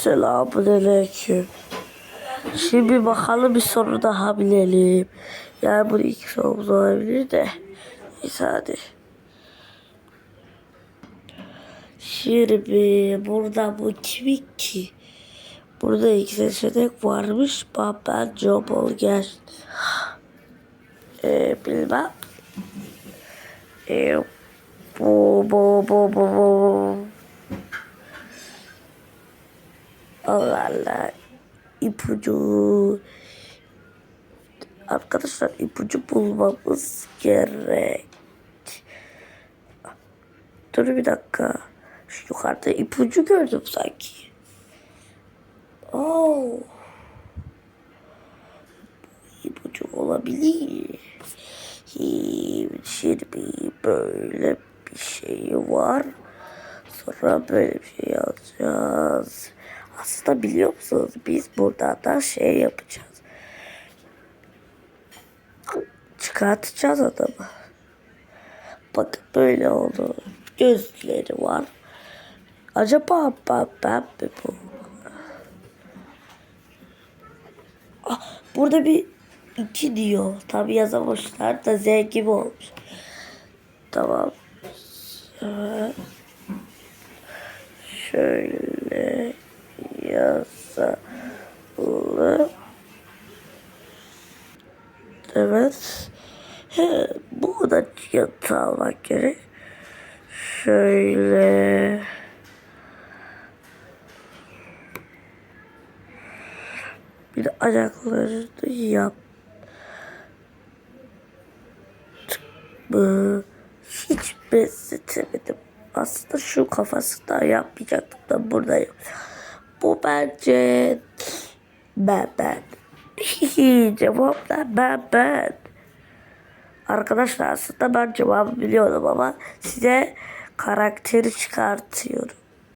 Selamünaleyküm. Şimdi bakalım bir soru daha bilelim. Yani bunu ilk sorumuz olabilir de. Neyse hadi. Şimdi burada bu kimin ki? Burada iki seçenek varmış. Ben Jobol gel. Ee, bilmem. Ee, bu bu bu bu bu. Allah. İpucu. Arkadaşlar ipucu bulmamız gerek. Dur bir dakika. Şu yukarıda ipucu gördüm sanki. Oo. İpucu olabilir. Şimdi böyle bir şey var. Sonra böyle bir şey yazacağız. Aslında biliyor musunuz biz burada da şey yapacağız. Çıkartacağız adamı. Bakın böyle oldu. Gözleri var. Acaba ben, ben mi bu? Ah, burada bir iki diyor. Tabi yazamamışlar da Z gibi olmuş. Tamam. Sonra şöyle yazalım. Evet. He, burada yatağı almak gerek. Şöyle. Bir de ayaklarını yap. mı? Hiç benzetemedim. Aslında şu kafasından yapmayacaktım da buradayım. Bu bence ben ben. Cevap da ben ben. Arkadaşlar aslında ben cevabı biliyordum ama size karakteri çıkartıyorum.